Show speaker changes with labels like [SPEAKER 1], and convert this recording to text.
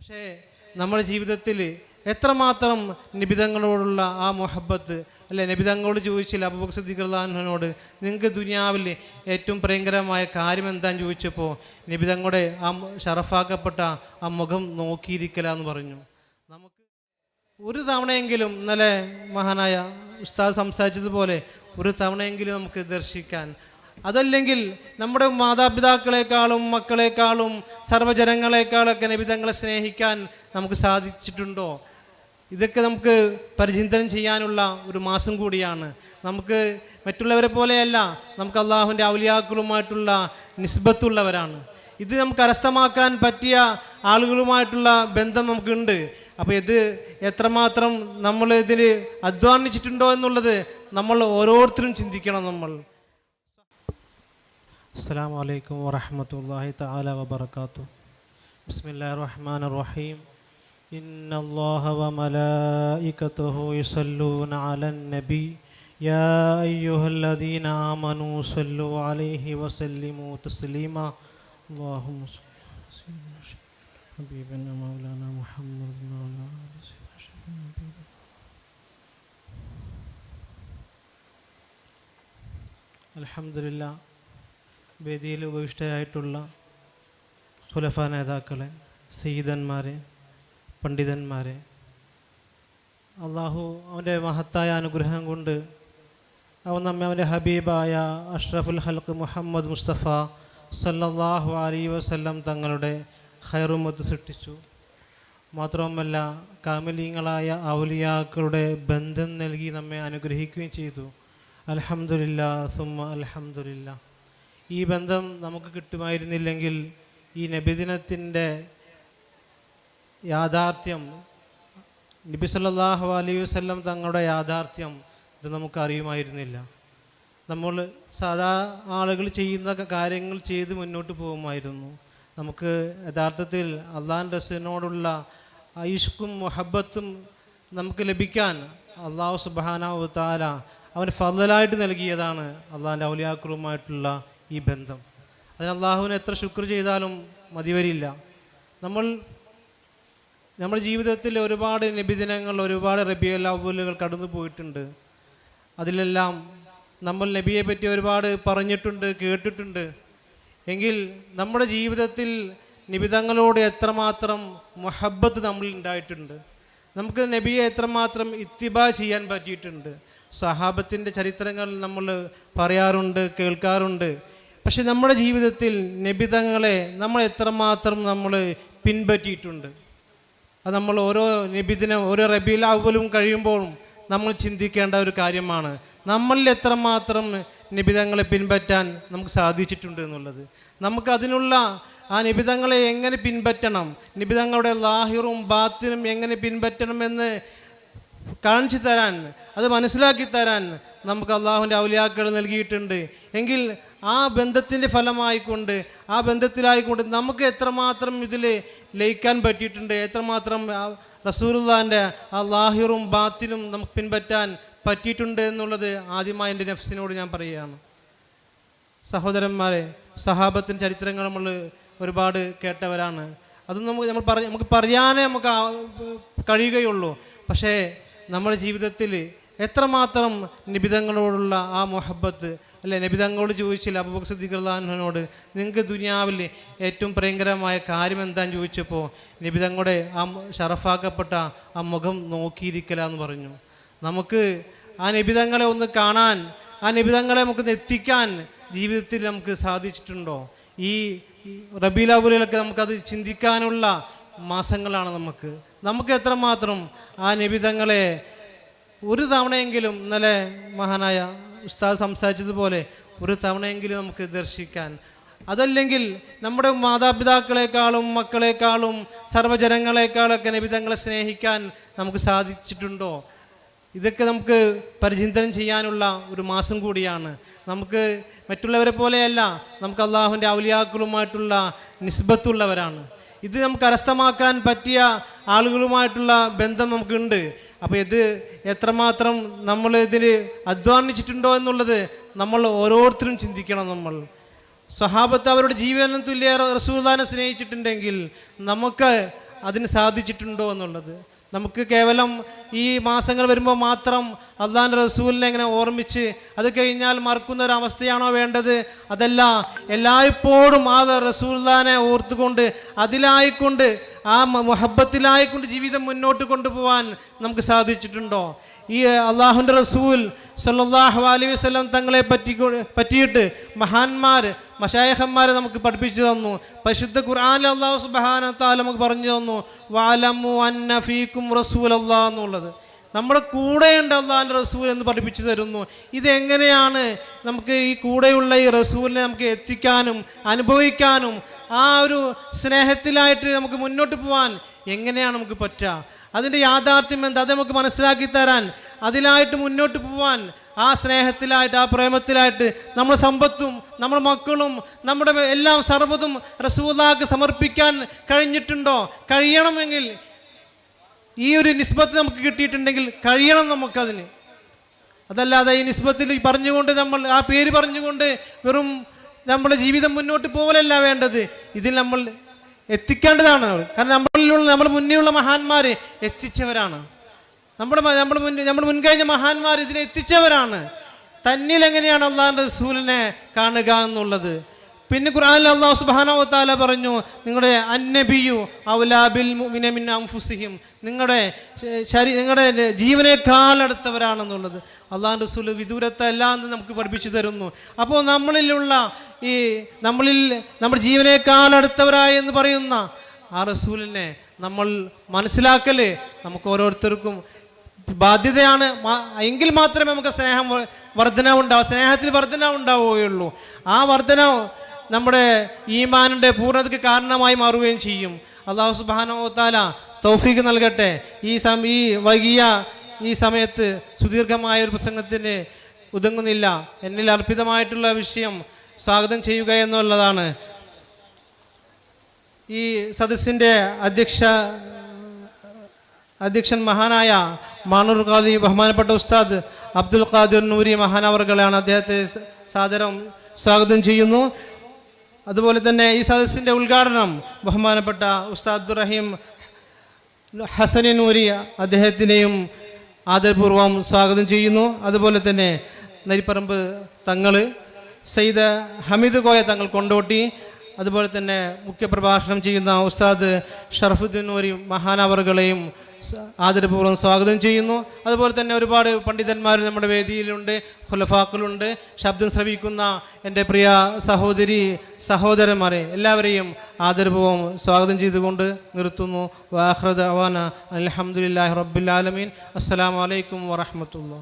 [SPEAKER 1] പക്ഷേ നമ്മുടെ ജീവിതത്തിൽ എത്രമാത്രം നിബിതങ്ങളോടുള്ള ആ മൊഹബത്ത് അല്ലെ നബിതങ്ങളോട് ചോദിച്ചില്ല അബൂബക്കർ സിദ്ദീഖ്ലാനോട് നിങ്ങൾക്ക് ദുനിയാവിൽ ഏറ്റവും പ്രിയങ്കരമായ കാര്യം എന്താന്ന് ചോദിച്ചപ്പോൾ നബിതങ്ങളുടെ ആ ഷറഫാക്കപ്പെട്ട ആ മുഖം നോക്കിയിരിക്കല എന്ന് പറഞ്ഞു. നമുക്ക് ഒരു തവണയെങ്കിലും ഇന്നലെ മഹാനായ ഉസ്താദ് സംസാരിച്ചതുപോലെ ഒരു തവണയെങ്കിലും നമുക്ക് ദർശിക്കാൻ അതല്ലെങ്കിൽ നമ്മുടെ മാതാപിതാക്കളെക്കാളും മക്കളെക്കാളും സർവജനങ്ങളെക്കാളൊക്കെ നബിതങ്ങളെ സ്നേഹിക്കാൻ നമുക്ക് സാധിച്ചിട്ടുണ്ടോ? ഇതൊക്കെ നമുക്ക് പരിചിന്തനം ചെയ്യാനുള്ള ഒരു മാസം കൂടിയാണ്. നമുക്ക് മറ്റുള്ളവരെ പോലെയല്ല നമുക്ക് അള്ളാഹുവിന്റെ ഔലിയാക്കളുമായിട്ടുള്ള നിസ്ബത്തുള്ളവരാണ്. ഇത് നമുക്ക് കരസ്ഥമാക്കാൻ പറ്റിയ ആളുകളുമായിട്ടുള്ള ബന്ധം നമുക്കുണ്ട്. അപ്പോൾ ഇത് എത്രമാത്രം നമ്മൾ ഇതിൽ അധ്വാനിച്ചിട്ടുണ്ടോ എന്നുള്ളത് നമ്മൾ ഓരോരുത്തരും ചിന്തിക്കണം നമ്മൾ. السلام عليكم ورحمة الله تعالى وبركاته. بسم الله الرحمن الرحيم. إن الله وملائكته يصلون على النبي. يا أيها الذين آمنوا صلوا عليه وسلموا تسليما. اللهم صل على حبيبنا مولانا محمد مولانا الحمد لله. വേദിയിൽ ഉപവിഷ്ടരായിട്ടുള്ള ഖുലഫ നേതാക്കളെ സയ്യിദന്മാരെ പണ്ഡിതന്മാരെ അള്ളാഹു അവന്റെ മഹത്തായ അനുഗ്രഹം കൊണ്ട് അവൻ നമ്മെ അവന്റെ ഹബീബായ അഷ്റഫുൽ ഹൽക്ക് മുഹമ്മദ് മുസ്തഫ സല്ലാഹു അലി വസല്ലം തങ്ങളുടെ ഹൈറുമത്ത് സൃഷ്ടിച്ചു. മാത്രവുമല്ല കാമലീങ്ങളായ ഔലിയാക്കളുടെ ബന്ധം നൽകി നമ്മെ അനുഗ്രഹിക്കുകയും ചെയ്തു. അലഹമുല്ല സുമ അൽഹംദുലില്ല ഈ ബന്ധം നമുക്ക് കിട്ടുമായിരുന്നില്ലെങ്കിൽ ഈ നബിദിനത്തിന്റെ യാഥാർത്ഥ്യം നബി സല്ലാഹു അലൈഹി വസല്ലം തങ്ങളുടെ യാഥാർത്ഥ്യം ഇത് നമുക്ക് അറിയുമായിരുന്നില്ല. നമ്മൾ സാധാ ആളുകൾ ചെയ്യുന്ന കാര്യങ്ങൾ ചെയ്ത് മുന്നോട്ട് പോകുമായിരുന്നു. നമുക്ക് യഥാർത്ഥത്തിൽ അള്ളാൻ റസൂലിനോടുള്ള ഐഷ്കും മുഹബത്തും നമുക്ക് ലഭിക്കാൻ അള്ളാഹു സുബാന താല അവന് ഫലായിട്ട് നൽകിയതാണ് അള്ളാഹന്റെ ഔലിയാക്കളുമായിട്ടുള്ള ഈ ബന്ധം. അതിന് അള്ളാഹുവിനെ എത്ര ശുക്ർ ചെയ്താലും മതിവരില്ല നമ്മൾ നമ്മുടെ ജീവിതത്തിൽ ഒരുപാട് നബിദിനങ്ങൾ ഒരുപാട് റബിയൽ അവലുകൾ കടന്നു പോയിട്ടുണ്ട്. അതിലെല്ലാം നമ്മൾ നബിയെ പറ്റി ഒരുപാട് പറഞ്ഞിട്ടുണ്ട് കേട്ടിട്ടുണ്ട്. എങ്കിൽ നമ്മുടെ ജീവിതത്തിൽ നിബിതങ്ങളോട് എത്രമാത്രം മൊഹബത്ത് നമ്മളിൽ ഉണ്ടായിട്ടുണ്ട്. നമുക്ക് നബിയെ എത്രമാത്രം ഇത്തിബ ചെയ്യാൻ പറ്റിയിട്ടുണ്ട്. സഹാബത്തിന്റെ ചരിത്രങ്ങൾ നമ്മൾ പറയാറുണ്ട് കേൾക്കാറുണ്ട്. പക്ഷെ നമ്മുടെ ജീവിതത്തിൽ നിബിതങ്ങളെ നമ്മൾ എത്രമാത്രം നമ്മൾ പിൻപറ്റിയിട്ടുണ്ട്. അത് നമ്മൾ ഓരോ നിബിദിനം ഓരോ റബീൽ അവലും കഴിയുമ്പോഴും നമ്മൾ ചിന്തിക്കേണ്ട ഒരു കാര്യമാണ്. നമ്മളിൽ എത്രമാത്രം നിബിതങ്ങളെ പിൻപറ്റാൻ നമുക്ക് സാധിച്ചിട്ടുണ്ട് എന്നുള്ളത്. നമുക്ക് അതിനുള്ള ആ നിബിതങ്ങളെ എങ്ങനെ പിൻപറ്റണം? നിബിതങ്ങളുടെ ലാഹിറും ബാത്തിനും എങ്ങനെ പിൻപറ്റണമെന്ന് കാണിച്ചു തരാൻ അത് മനസ്സിലാക്കി തരാൻ നമുക്ക് അള്ളാഹുവിന്റെ ഔലിയാക്കൾ നൽകിയിട്ടുണ്ട്. എങ്കിൽ ആ ബന്ധത്തിന്റെ ഫലമായിക്കൊണ്ട് ആ ബന്ധത്തിലായിക്കൊണ്ട് നമുക്ക് എത്രമാത്രം ഇതിൽ ലയിക്കാൻ പറ്റിയിട്ടുണ്ട് എത്രമാത്രം റസൂറുല്ലാന്റെ ആ ലാഹിറും ബാത്തിനും നമുക്ക് പിൻപറ്റാൻ പറ്റിയിട്ടുണ്ട് എന്നുള്ളത് ആദ്യമായി എന്റെ നഫ്സിനോട് ഞാൻ പറയുകയാണ്. സഹോദരന്മാരെ സഹാബത്തിന്റെ ചരിത്രങ്ങൾ നമ്മൾ ഒരുപാട് കേട്ടവരാണ്. അതൊന്നും നമുക്ക് നമ്മൾ പറ നമുക്ക് പറയാനേ നമുക്ക് കഴിയുകയുള്ളൂ. പക്ഷേ നമ്മുടെ ജീവിതത്തിൽ എത്രമാത്രം നിബിതങ്ങളോടുള്ള ആ മൊഹബത്ത് അല്ലെ നബിതങ്ങളോട് ചോദിച്ചില്ല സിദ്ദീഖ്ലാനോട് നിങ്ങൾക്ക് ദുനിയാവിൽ ഏറ്റവും പ്രിയങ്കരമായ കാര്യം എന്താന്ന് ചോദിച്ചപ്പോൾ നബിതങ്ങളുടെ ആ ഷറഫാക്കപ്പെട്ട ആ മുഖം നോക്കിയിരിക്കല എന്ന് പറഞ്ഞു. നമുക്ക് ആ നബിതങ്ങളെ ഒന്ന് കാണാൻ ആ നബിതങ്ങളെ നമുക്ക് എത്തിക്കാൻ ജീവിതത്തിൽ നമുക്ക് സാധിച്ചിട്ടുണ്ടോ? ഈ റബീലാബുലൊക്കെ നമുക്കത് ചിന്തിക്കാനുള്ള മാസങ്ങളാണ് നമുക്ക്. നമുക്ക് എത്രമാത്രം ആ നിബിതങ്ങളെ ഒരു തവണയെങ്കിലും ഇന്നലെ മഹാനായ ഉസ്താദ് സംസാരിച്ചതുപോലെ ഒരു തവണയെങ്കിലും നമുക്ക് ദർശിക്കാൻ. അതല്ലെങ്കിൽ നമ്മുടെ മാതാപിതാക്കളെക്കാളും മക്കളെക്കാളും സർവജനങ്ങളെക്കാളൊക്കെ നിബിതങ്ങളെ സ്നേഹിക്കാൻ നമുക്ക് സാധിച്ചിട്ടുണ്ടോ? ഇതൊക്കെ നമുക്ക് പരിചിന്തനം ചെയ്യാനുള്ള ഒരു മാസം കൂടിയാണ്. നമുക്ക് മറ്റുള്ളവരെ പോലെയല്ല നമുക്ക് അള്ളാഹുവിന്റെ ഔലിയാക്കളുമായിട്ടുള്ള നിസ്ബത്തുള്ളവരാണ്. ഇത് നമുക്ക് കരസ്ഥമാക്കാൻ പറ്റിയ ആളുകളുമായിട്ടുള്ള ബന്ധം നമുക്കുണ്ട്. അപ്പോൾ ഇത് എത്രമാത്രം നമ്മൾ ഇതിൽ അധ്വാനിച്ചിട്ടുണ്ടോ എന്നുള്ളത് നമ്മൾ ഓരോരുത്തരും ചിന്തിക്കണം നമ്മൾ. സ്വഹാബത്ത് അവരുടെ ജീവനും തുല്യ റസൂദാനെ സ്നേഹിച്ചിട്ടുണ്ടെങ്കിൽ നമുക്ക് അതിന് സാധിച്ചിട്ടുണ്ടോ എന്നുള്ളത്. നമുക്ക് കേവലം ഈ മാസങ്ങൾ വരുമ്പോൾ മാത്രം അള്ളാൻ റസൂലിനെ ഇങ്ങനെ ഓർമ്മിച്ച് അത് കഴിഞ്ഞാൽ മറക്കുന്ന ഒരു അവസ്ഥയാണോ വേണ്ടത്? അതല്ല എല്ലായ്പ്പോഴും ആ റസൂൽദാനെ ഓർത്തുകൊണ്ട് അതിലായിക്കൊണ്ട് ആ മുഹബത്തിലായിക്കൊണ്ട് ജീവിതം മുന്നോട്ട് കൊണ്ടുപോകാൻ നമുക്ക് സാധിച്ചിട്ടുണ്ടോ? ഈ അള്ളാഹുന്റെ റസൂൽ സല്ലാഹു അലൈഹി വസല്ലം തങ്ങളെ പറ്റി പറ്റിയിട്ട് മഹാന്മാർ മഷായഹന്മാരെ നമുക്ക് പഠിപ്പിച്ചു തന്നു. പരിശുദ്ധ ഖുർആൻ അള്ളാഹു സുബാനത്താൽ നമുക്ക് പറഞ്ഞു തന്നു. വാലമു അന്നഫീക്കും റസൂൽ അള്ളാഹ് എന്നുള്ളത്. നമ്മുടെ കൂടെയുണ്ട് അള്ളാഹിന്റെ റസൂൽ എന്ന് പഠിപ്പിച്ചു തരുന്നു. ഇതെങ്ങനെയാണ് നമുക്ക് ഈ കൂടെയുള്ള ഈ റസൂലിനെ നമുക്ക് എത്തിക്കാനും അനുഭവിക്കാനും ആ ഒരു സ്നേഹത്തിലായിട്ട് നമുക്ക് മുന്നോട്ട് പോകാൻ എങ്ങനെയാണ് നമുക്ക് പറ്റുക? അതിന്റെ യാഥാർത്ഥ്യം എന്താ? അത് നമുക്ക് മനസ്സിലാക്കി തരാൻ അതിലായിട്ട് മുന്നോട്ട് പോവാൻ ആ സ്നേഹത്തിലായിട്ട് ആ പ്രേമത്തിലായിട്ട് നമ്മുടെ സമ്പത്തും നമ്മുടെ മക്കളും നമ്മുടെ എല്ലാം സർവതും റസൂലാക്ക് സമർപ്പിക്കാൻ കഴിഞ്ഞിട്ടുണ്ടോ? കഴിയണമെങ്കിൽ ഈ ഒരു നിസ്ബത്ത് നമുക്ക് കിട്ടിയിട്ടുണ്ടെങ്കിൽ കഴിയണം നമുക്കതിന്. അതല്ലാതെ ഈ നിസ്ബത്തിൽ പറഞ്ഞുകൊണ്ട് നമ്മൾ ആ പേര് പറഞ്ഞുകൊണ്ട് വെറും നമ്മുടെ ജീവിതം മുന്നോട്ട് പോകലല്ല വേണ്ടത്. ഇതിൽ നമ്മൾ എത്തിക്കേണ്ടതാണ്. നമ്മൾ. കാരണം നമ്മളിലുള്ള നമ്മുടെ ഉള്ള മഹാന്മാർ എത്തിച്ചവരാണ്. നമ്മുടെ നമ്മൾ മുൻ നമ്മുടെ മുൻകഴിഞ്ഞ മഹാന്മാർ ഇതിനെ എത്തിച്ചവരാണ്. തന്നിൽ എങ്ങനെയാണ് അള്ളാഹിന്റെ റസൂലിനെ കാണുക എന്നുള്ളത്? പിന്നെ ഖുർആനിൽ അള്ളാഹു സുബ്ഹാനഹു താല പറഞ്ഞു നിങ്ങളുടെ അന്നബിയു ഔലാബിൽ മുഅ്മിനമിൻ അൻഫുസിഹിം. നിങ്ങളുടെ ശരി നിങ്ങളുടെ ജീവനേക്കാൾ അടുത്തവരാണെന്നുള്ളത്. അള്ളാഹു റസൂൽ വിദൂരത്തല്ല എന്ന് നമുക്ക് പഠിപ്പിച്ചു തരുന്നു. അപ്പോൾ നമ്മളിലുള്ള ഈ നമ്മളിൽ നമ്മുടെ ജീവനേക്കാൾ അടുത്തവരായി എന്ന് പറയുന്ന ആ റസൂലിനെ നമ്മൾ മനസ്സിലാക്കൽ നമുക്ക് ഓരോരുത്തർക്കും ബാധ്യതയാണ്. എങ്കിൽ മാത്രമേ നമുക്ക് സ്നേഹം വർധന ഉണ്ടാവും സ്നേഹത്തിൽ വർധന ഉണ്ടാവുകയുള്ളൂ. ആ വർധന നമ്മുടെ ഈമാനിന്റെ പൂർണതയ്ക്ക് കാരണമായി മാറുകയും ചെയ്യും. അള്ളാഹു സുബാനോത്താല തൗഫീഖ് നൽകട്ടെ. ഈ സം ഈ വൈകിയ ഈ സമയത്ത് സുദീർഘമായ ഒരു പ്രസംഗത്തിന് ഒതുങ്ങുന്നില്ല. എന്നിൽ അർപ്പിതമായിട്ടുള്ള വിഷയം സ്വാഗതം ചെയ്യുക എന്നുള്ളതാണ്. ഈ സദസ്സിന്റെ അധ്യക്ഷ അധ്യക്ഷൻ മഹാനായ മാണൂർ ഖാദി ബഹുമാനപ്പെട്ട ഉസ്താദ് അബ്ദുൽ ഖാദിർ നൂരി മഹാനവർകളാണ് അദ്ദേഹത്തെ സാദരം സ്വാഗതം ചെയ്യുന്നു. അതുപോലെ തന്നെ ഈ സദസ്സിന്റെ ഉദ്ഘാടനം ബഹുമാനപ്പെട്ട ഉസ്താദ് റഹീം ഹസനി നൂരി അദ്ദേഹത്തിനെയും ആദരപൂർവം സ്വാഗതം ചെയ്യുന്നു. അതുപോലെ തന്നെ നരിപ്പറമ്പ് തങ്ങൾ സയ്യിദ് ഹമീദ് കോയ തങ്ങൾ കൊണ്ടോട്ടി അതുപോലെ തന്നെ മുഖ്യപ്രഭാഷണം ചെയ്യുന്ന ഉസ്താദ് ഷറഫുദ്ദീൻ നൂരി മഹാനവറുകളെയും ആദരപൂർവം സ്വാഗതം ചെയ്യുന്നു. അതുപോലെ തന്നെ ഒരുപാട് പണ്ഡിതന്മാർ നമ്മുടെ വേദിയിലുണ്ട് ഖുലഫാക്കളുണ്ട്. ശബ്ദം ശ്രവിക്കുന്ന എന്റെ പ്രിയ സഹോദരി സഹോദരന്മാരെ എല്ലാവരെയും ആദരപൂർവം സ്വാഗതം ചെയ്തുകൊണ്ട് നിർത്തുന്നു. വാഹ്റദ് അവാന അലഹമുല്ലാ റബ്ബുലാലമീൻ അസ്സലാമലൈക്കും വറഹമത്തുള്ള